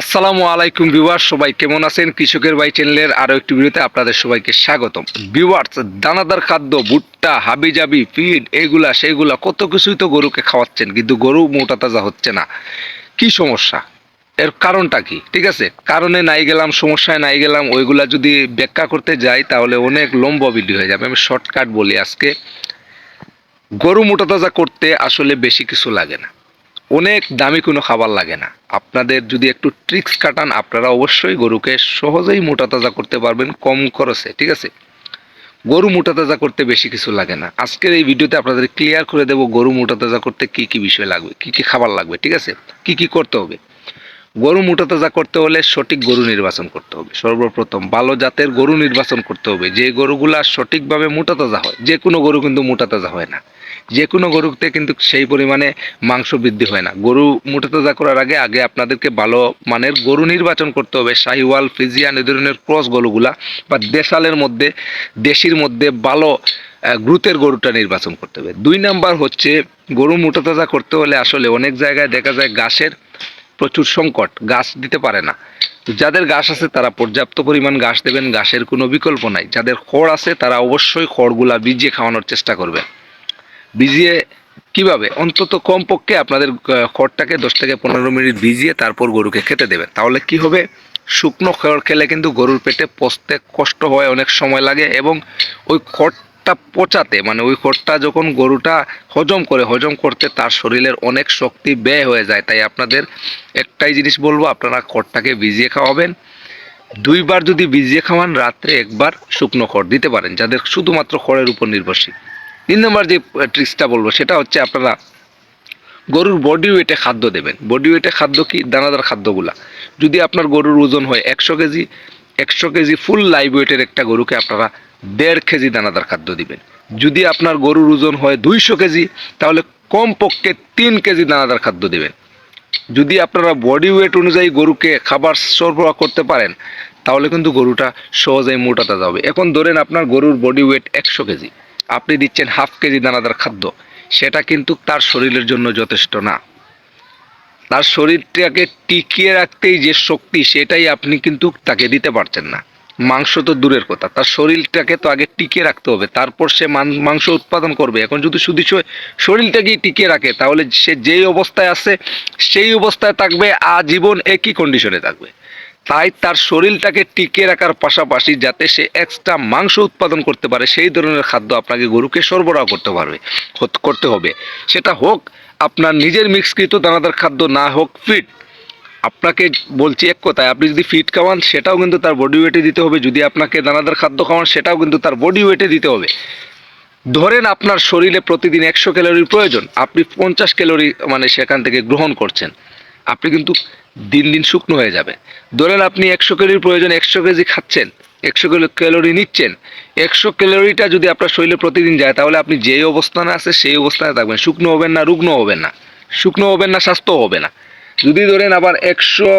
আসসালামু আলাইকুম ভিউয়ার্স, সবাই কেমন আছেন? কৃষকের ভাই চ্যানেলের আরও একটি ভিডিওতে আপনাদের সবাইকে স্বাগতম। ভিউয়ার্স, দানাদার খাদ্য, ভুট্টা, হাবিজাবি, ফিড এইগুলা সেইগুলা, কত কিছুই তো গরুকে খাওয়াচ্ছেন, কিন্তু গরু মোটা তাজা হচ্ছে না। কি সমস্যা? এর কারণটা কি? ঠিক আছে? কারণে নাই গেলাম, সমস্যায় নাই গেলাম, ওইগুলা যদি ব্যাখ্যা করতে যাই, তাহলে অনেক লম্বা ভিডিও হয়ে যাবে। আমি শর্টকাট বলি আজকে। গরু মোটা তাজা করতে আসলে বেশি কিছু লাগে না। অনেক দামি কোনো খাবার লাগে না। আপনাদের যদি একটু ট্রিক্স কাটান, আপনারা অবশ্যই গরুকে সহজেই মোটা তাজা করতে পারবেন কম খরচে, ঠিক আছে? গরু মোটা তাজা করতে বেশি কিছু লাগে না। আজকের এই ভিডিওতে আপনাদের ক্লিয়ার করে দেব গরু মোটা তাজা করতে কি কি বিষয় লাগবে, কি কি খাবার লাগবে, ঠিক আছে? কি কি করতে হবে? গরু মোটা তাজা করতে হলে সঠিক গরু নির্বাচন করতে হবে। সর্বপ্রথম ভালো জাতের গরু নির্বাচন করতে হবে। যে গরুগুলা সঠিকভাবে মোটা তাজা হয়, যে কোনো গরু কিন্তু মোটা তাজা হয় না। যে কোনো গরুতে কিন্তু সেই পরিমাণে মাংস বৃদ্ধি হয় না। গরু মোটা তাজা করার আগে আগে আপনাদেরকে ভালো মানের গরু নির্বাচন করতে হবে। শাহিওয়াল, ফ্রিজিয়ান এই ধরনের ক্রস গরুগুলা বা দেশালের মধ্যে, দেশির মধ্যে ভালো গ্রুতের গরুটা নির্বাচন করতে হবে। দুই নাম্বার হচ্ছে গরু মোটা তাজা করতে হলে আসলে অনেক জায়গায় দেখা যায় ঘাসের প্রচুর সংকট, গাছ দিতে পারে না। যাদের ঘাস আছে তারা পর্যাপ্ত পরিমাণ গাছ দেবেন, গাছের কোনো বিকল্প নাই। যাদের খড় আছে তারা অবশ্যই খড়গুলা ভিজিয়ে খাওয়ানোর চেষ্টা করবে ভিজিয়ে কীভাবে? অন্তত কমপক্ষে আপনাদের খড়টাকে দশ থেকে পনেরো মিনিট ভিজিয়ে তারপর গরুকে খেতে দেবেন। তাহলে কি হবে? শুকনো খড় খেলে কিন্তু গরুর পেটে পচতে কষ্ট হয়, অনেক সময় লাগে এবং ওই খড়টা পচাতে মানে ওই খড়টা যখন গরুটা হজম করে, হজম করতে তার শরীরের অনেক শক্তি ব্যয় হয়ে যায়। তাই আপনাদের একটাই জিনিস বলব, আপনারা খড়টাকে ভিজিয়ে খাওয়াবেন। দুইবার যদি ভিজিয়ে খাওয়ান, রাত্রে একবার শুকনো খড় দিতে পারেন, যাদের শুধুমাত্র খড়ের উপর নির্ভরশীল। তিন নম্বর যে ট্রিক্সটা বলব, সেটা হচ্ছে আপনারা গরুর বডি ওয়েটে খাদ্য দেবেন। বডি ওয়েটে খাদ্য কি? দানাদার খাদ্যগুলা। যদি আপনার গরুর ওজন হয় একশো কেজি একশো কেজি ফুল লাইভ ওয়েটের একটা গরুকে আপনারা দেড় কেজি দানাদার খাদ্য দিবেন। যদি আপনার গরুর ওজন হয় দুইশো কেজি, তাহলে কমপক্ষে তিন কেজি দানাদার খাদ্য দেবেন। যদি আপনারা বডি ওয়েট অনুযায়ী গরুকে খাবার সরবরাহ করতে পারেন, তাহলে কিন্তু গরুটা সহজেই মোটা তাজা হবে। এখন ধরেন আপনার গরুর বডি ওয়েট একশো কেজি, আপনি দিচ্ছেন হাফ কেজি দানাদার খাদ্য, সেটা কিন্তু তার শরীরের জন্য যথেষ্ট না। তার শরীরটাকে টিকিয়ে রাখতেই যে শক্তি, সেটাই আপনি কিন্তু তাকে দিতে পারছেন না। মাংস তো দূরের কথা। তার শরীরটাকে তো আগে টিকিয়ে রাখতে হবে, তারপর সে মাংস উৎপাদন করবে। এখন যদি শুধু শরীরটাকেই টিকিয়ে রাখে, তাহলে সে যেই অবস্থায় আছে, সেই অবস্থায় থাকবে, আজীবন একই কন্ডিশনে থাকবে। তাই তার শরীরটাকে টিকিয়ে রাখার পাশাপাশি যাতে সে এক্সট্রা মাংস উৎপাদন করতে পারে, সেই ধরনের খাদ্য আপনাকে গরুকে সরবরাহ করতে পারবে, করতে হবে। সেটা হোক, আপনার নিজের মিক্সকৃত দানাদার খাদ্য, না হোক ফিট আপনাকে বলছি এক কথায়, আপনি যদি ফিট খাওয়ান, সেটাও কিন্তু তার বডি ওয়েটে দিতে হবে। যদি আপনাকে দানাদার খাদ্য খাওয়ান, সেটাও কিন্তু তার বডি ওয়েটে দিতে হবে। ধরেন আপনার শরীরে প্রতিদিন একশো ক্যালোরির প্রয়োজন, আপনি পঞ্চাশ ক্যালোরি মানে সেখান থেকে গ্রহণ করছেন, আপনি কিন্তু দিন দিন শুকনো হয়ে যাবে। ধরেন আপনি একশো ক্যালোরির প্রয়োজন, একশো কেজি খাচ্ছেন, একশো ক্যালোরি নিচ্ছেন, একশো ক্যালোরিটা যদি আপনার শরীরে প্রতিদিন যায়, তাহলে আপনি যেই অবস্থানে আছে, সেই অবস্থানে থাকবেন। শুকনো হবেন না, রুগ্ন হবেন না। শুকনো হবেন না, স্বাস্থ্য হবে না। যদি ধরেন আবার একশো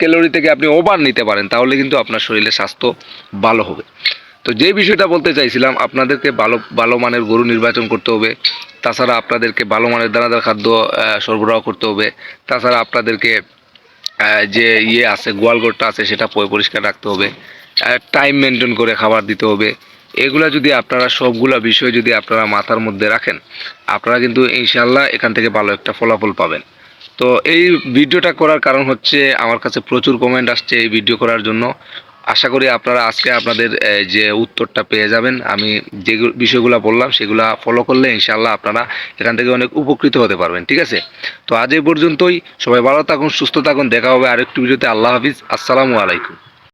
ক্যালোরি থেকে আপনি ওভার নিতে পারেন, তাহলে কিন্তু আপনার শরীরের স্বাস্থ্য ভালো হবে। তো যে বিষয়টা বলতে চাইছিলাম, আপনাদেরকে ভালো ভালো মানের গরু নির্বাচন করতে হবে, তাছাড়া আপনাদেরকে ভালো মানের দানাদার খাদ্য সরবরাহ করতে হবে, তাছাড়া আপনাদেরকে যে ইয়ে আছে গোয়ালঘরটা আছে, সেটা পরিষ্কার রাখতে হবে টাইম মেনটেন করে খাবার দিতে হবে। এগুলা যদি আপনারা, সবগুলা বিষয় যদি আপনারা মাথার মধ্যে রাখেন, আপনারা কিন্তু ইনশাল্লাহ এখান থেকে ভালো একটা ফলাফল পাবেন। তো এই ভিডিওটা করার কারণ হচ্ছে আমার কাছে প্রচুর কমেন্ট আসছে এই ভিডিও করার জন্য। আশা করি আপনারা আজকে আপনাদের যে উত্তরটা পেয়ে যাবেন, আমি যে বিষয়গুলো বললাম, সেগুলো ফলো করলে ইনশাল্লাহ আপনারা এখান থেকে অনেক উপকৃত হতে পারবেন, ঠিক আছে? তো আজ এই পর্যন্তই, সবাই ভালো থাকুন, সুস্থ থাকুন, দেখা হবে আরেকটি ভিডিওতে আল্লাহ হাফিজ, আসসালামু আলাইকুম।